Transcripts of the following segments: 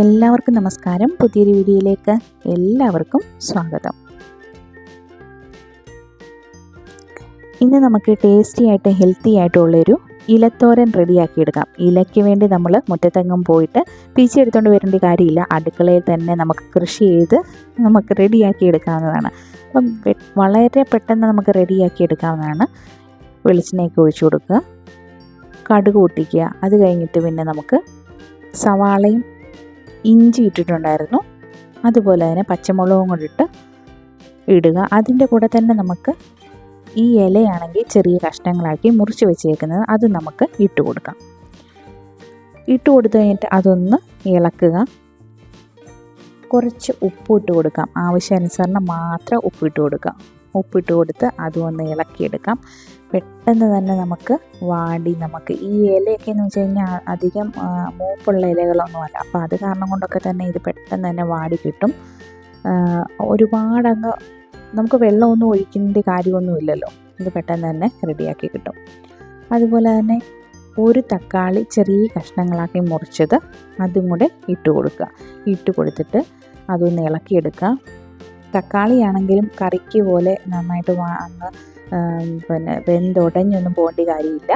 എല്ലാവർക്കും നമസ്കാരം. പുതിയൊരു വീഡിയോയിലേക്ക് എല്ലാവർക്കും സ്വാഗതം. ഇന്ന് നമുക്ക് ടേസ്റ്റി ആയിട്ട് ഹെൽത്തി ആയിട്ടുള്ളൊരു ഇലത്തോരൻ റെഡിയാക്കി എടുക്കാം ഇലയ്ക്ക് വേണ്ടി നമ്മൾ മുറ്റത്തെങ്ങും പോയിട്ട് പിച്ചെടുത്തുകൊണ്ട് വരേണ്ട കാര്യമില്ല. അടുക്കളയിൽ തന്നെ നമുക്ക് കൃഷി ചെയ്ത് നമുക്ക് റെഡിയാക്കി എടുക്കാവുന്നതാണ് അപ്പം വളരെ പെട്ടെന്ന് നമുക്ക് റെഡിയാക്കി എടുക്കാവുന്നതാണ് വെളിച്ചെണ്ണയൊക്കെ ഒഴിച്ചു കൊടുക്കുക. കടുക് പൊട്ടിക്കുക. അത് കഴിഞ്ഞിട്ട് പിന്നെ നമുക്ക് സവാളയും ഇഞ്ചി ഇട്ടിട്ടുണ്ടായിരുന്നു. അതുപോലെ തന്നെ പച്ചമുളകും കൊണ്ടിട്ട് ഇടുക. അതിന്റെ കൂടെ തന്നെ നമുക്ക് ഈ ഇലയാണെങ്കിൽ ചെറിയ കഷ്ണങ്ങളാക്കി മുറിച്ച് വെച്ചേക്കുന്നത് അത് നമുക്ക് ഇട്ട് കൊടുക്കാം. ഇട്ട് കൊടുത്തു കഴിഞ്ഞിട്ട് അതൊന്ന് ഇളക്കുക. കുറച്ച് ഉപ്പ് ഇട്ട് കൊടുക്കാം. ആവശ്യാനുസരണം മാത്രം ഉപ്പിട്ട് കൊടുക്കാം. ഉപ്പിട്ട് കൊടുത്ത് അതും ഒന്ന് ഇളക്കിയെടുക്കാം. പെട്ടെന്ന് തന്നെ നമുക്ക് വാടി നമുക്ക് ഈ ഇലയൊക്കെ എന്ന് വെച്ച് കഴിഞ്ഞാൽ അധികം മൂപ്പുള്ള ഇലകളൊന്നുമല്ല അപ്പോൾ അത് കാരണം കൊണ്ടൊക്കെ തന്നെ ഇത് പെട്ടെന്ന് തന്നെ വാടി കിട്ടും. ഒരുപാടങ്ങ് നമുക്ക് വെള്ളമൊന്നും ഒഴിക്കേണ്ട കാര്യമൊന്നുമില്ലല്ലോ ഇത് പെട്ടെന്ന് തന്നെ റെഡിയാക്കി കിട്ടും. അതുപോലെ തന്നെ ഒരു തക്കാളി ചെറിയ കഷ്ണങ്ങളാക്കി മുറിച്ചത് അതും കൂടെ ഇട്ട് കൊടുക്കുക. ഇട്ട് കൊടുത്തിട്ട് അതൊന്ന് ഇളക്കിയെടുക്കുക. തക്കാളിയാണെങ്കിലും കറിക്ക് പോലെ നന്നായിട്ട് അങ്ങ് പിന്നെ വെന്തുടഞ്ഞൊന്നും പോകേണ്ട കാര്യമില്ല.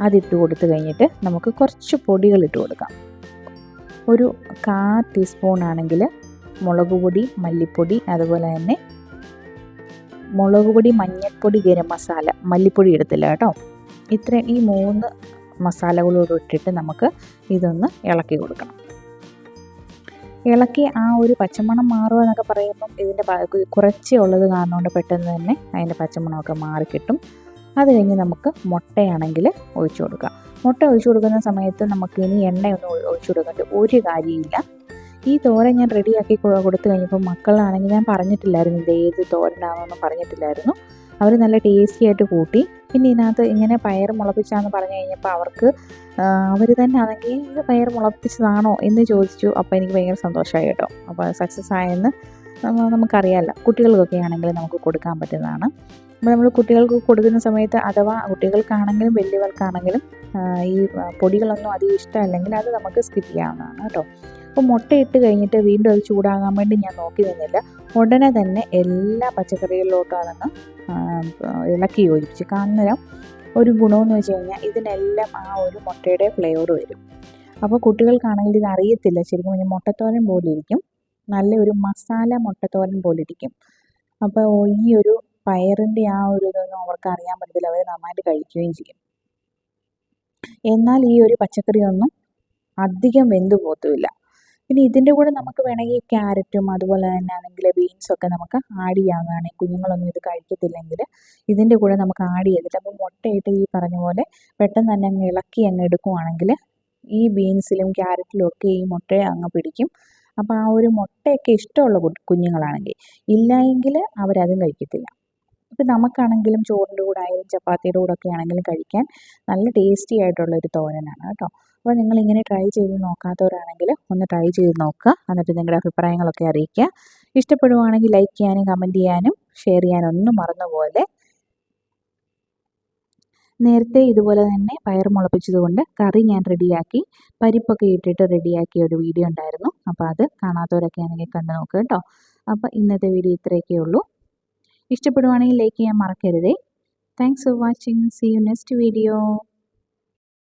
അതിട്ട് കൊടുത്തു കഴിഞ്ഞിട്ട് നമുക്ക് കുറച്ച് പൊടികൾ ഇട്ട് കൊടുക്കാം. ഒരു കാ ടീസ്പൂൺ ആണെങ്കിൽ മുളക് പൊടി മല്ലിപ്പൊടി അതുപോലെ തന്നെ മുളക് പൊടി മഞ്ഞൾപ്പൊടി ഗരം മസാല മല്ലിപ്പൊടി എടുത്തില്ല കേട്ടോ. ഇത്ര ഈ മൂന്ന് മസാലകളോട് ഇട്ടിട്ട് നമുക്ക് ഇതൊന്ന് ഇളക്കി കൊടുക്കണം. ഇളക്കി ആ ഒരു പച്ചമണം മാറുക എന്നൊക്കെ പറയുമ്പം ഇതിന്റെ കുറച്ചേ ഉള്ളത് കാരണം പെട്ടെന്ന് തന്നെ അതിന്റെ പച്ചമണമൊക്കെ മാറിക്കിട്ടും അത് കഴിഞ്ഞ് നമുക്ക് മുട്ടയാണെങ്കിൽ ഒഴിച്ചു കൊടുക്കാം മുട്ട ഒഴിച്ചു കൊടുക്കുന്ന സമയത്ത് നമുക്ക് ഇനി എണ്ണയൊന്നും ഒഴിച്ചു കൊടുക്കേണ്ട ഒരു കാര്യമില്ല. ഈ തോരൻ ഞാൻ റെഡിയാക്കി കൊടുത്തു കഴിഞ്ഞപ്പോൾ മക്കളാണെങ്കിൽ ഞാൻ പറഞ്ഞിട്ടില്ലായിരുന്നു ഇത് ഏത് തോരനാണെന്നൊന്നും പറഞ്ഞിട്ടില്ലായിരുന്നു. അവർ നല്ല ടേസ്റ്റി ആയിട്ട് കൂട്ടി പിന്നെ ഇതിനകത്ത് ഇങ്ങനെ പയർ മുളപ്പിച്ചാന്ന് പറഞ്ഞു കഴിഞ്ഞപ്പോൾ അവർക്ക് അവർ തന്നെ അതെങ്കിൽ പയർ മുളപ്പിച്ചതാണോ എന്ന് ചോദിച്ചു. അപ്പോൾ എനിക്ക് ഭയങ്കര സന്തോഷമായി കേട്ടോ. അപ്പോൾ സക്സസ് ആയെന്ന് നമുക്കറിയാമല്ലോ കുട്ടികൾക്കൊക്കെ ആണെങ്കിൽ നമുക്ക് കൊടുക്കാൻ പറ്റുന്നതാണ്. അപ്പോൾ നമ്മൾ കുട്ടികൾക്ക് കൊടുക്കുന്ന സമയത്ത് അഥവാ കുട്ടികൾക്കാണെങ്കിലും വലിയവർക്കാണെങ്കിലും ഈ പൊടികളൊന്നും അധികം ഇഷ്ടമല്ലെങ്കിൽ അത് നമുക്ക് സ്കിപ്പ് ചെയ്യാവുന്നതാണ് കേട്ടോ. അപ്പോൾ മുട്ടയിട്ട് കഴിഞ്ഞിട്ട് വീണ്ടും അത് ചൂടാകാൻ വേണ്ടി ഞാൻ നോക്കി നിന്നില്ല. ഉടനെ തന്നെ എല്ലാ പച്ചക്കറികളിലോട്ടും അതൊന്ന് ഇളക്കി യോജിപ്പിച്ച്. കാരണം ഒരു ഗുണമെന്ന് വെച്ച് കഴിഞ്ഞാൽ ഇതിനെല്ലാം ആ ഒരു മുട്ടയുടെ ഫ്ലേവർ വരും. അപ്പോൾ കുട്ടികൾക്കാണെങ്കിൽ ഇത് അറിയത്തില്ല. ശരിക്കും പറഞ്ഞാൽ മുട്ടത്തോരൻ പോലെ ഇരിക്കും. നല്ല ഒരു മസാല മുട്ടത്തോരൻ പോലെ ഇരിക്കും. അപ്പോൾ ഈ ഒരു പയറിന്റെ ആ ഒരു ഇതൊന്നും അവർക്ക് അറിയാൻ പറ്റത്തില്ല. അവർ നന്നായിട്ട് കഴിക്കുകയും ചെയ്യും. എന്നാൽ ഈ ഒരു പച്ചക്കറിയൊന്നും അധികം വെന്തു പോത്തുമില്ല പിന്നെ ഇതിന്റെ കൂടെ നമുക്ക് വേണമെങ്കിൽ ക്യാരറ്റും അതുപോലെ തന്നെ ആണെങ്കിൽ ബീൻസൊക്കെ നമുക്ക് ആഡ് ചെയ്യാവുന്നതാണ്. കുഞ്ഞുങ്ങളൊന്നും ഇത് കഴിക്കത്തില്ലെങ്കിൽ ഇതിന്റെ കൂടെ നമുക്ക് ആഡ് ചെയ്തിട്ട് അപ്പോൾ മുട്ടയിട്ട് ഈ പറഞ്ഞ പോലെ പെട്ടെന്ന് തന്നെ അങ്ങ് ഇളക്കി അങ്ങ് എടുക്കുവാണെങ്കിൽ ഈ ബീൻസിലും ക്യാരറ്റിലും ഒക്കെ ഈ മുട്ട അങ്ങ് പിടിക്കും. അപ്പോൾ ആ ഒരു മുട്ടയൊക്കെ ഇഷ്ടമുള്ള കുഞ്ഞുങ്ങളാണെങ്കിൽ ഇല്ല എങ്കിൽ അവരതും കഴിക്കത്തില്ല. ഇപ്പം നമുക്കാണെങ്കിലും ചോറിന്റെ കൂടെ ആയാലും ചപ്പാത്തിയുടെ കൂടെ ഒക്കെ ആണെങ്കിലും കഴിക്കാൻ നല്ല ടേസ്റ്റി ആയിട്ടുള്ള ഒരു തോരനാണ് കേട്ടോ. അപ്പോൾ നിങ്ങൾ ഇങ്ങനെ ട്രൈ ചെയ്ത് നോക്കാത്തവരാണെങ്കിൽ ഒന്ന് ട്രൈ ചെയ്ത് നോക്കുക. എന്നിട്ട് നിങ്ങളുടെ അഭിപ്രായങ്ങളൊക്കെ അറിയിക്കുക. ഇഷ്ടപ്പെടുവാണെങ്കിൽ ലൈക്ക് ചെയ്യാനും കമന്റ് ചെയ്യാനും ഷെയർ ചെയ്യാനും ഒന്നും മറന്നുപോലെ നേരത്തെ ഇതുപോലെ തന്നെ പയർ മുളപ്പിച്ചതുകൊണ്ട് കറി ഞാൻ റെഡിയാക്കി പരിപ്പൊക്കെ ഇട്ടിട്ട് റെഡിയാക്കിയ ഒരു വീഡിയോ ഉണ്ടായിരുന്നു. അപ്പോൾ അത് കാണാത്തവരൊക്കെ ആണെങ്കിൽ കണ്ടു നോക്കുക കേട്ടോ. അപ്പോൾ ഇന്നത്തെ വീഡിയോ ഇത്രയൊക്കെ ഉള്ളൂ. ഇഷ്ടപ്പെടുവാണെങ്കിൽ ലൈക്ക് ചെയ്യാൻ മറക്കരുതേ. Thanks for watching see you next video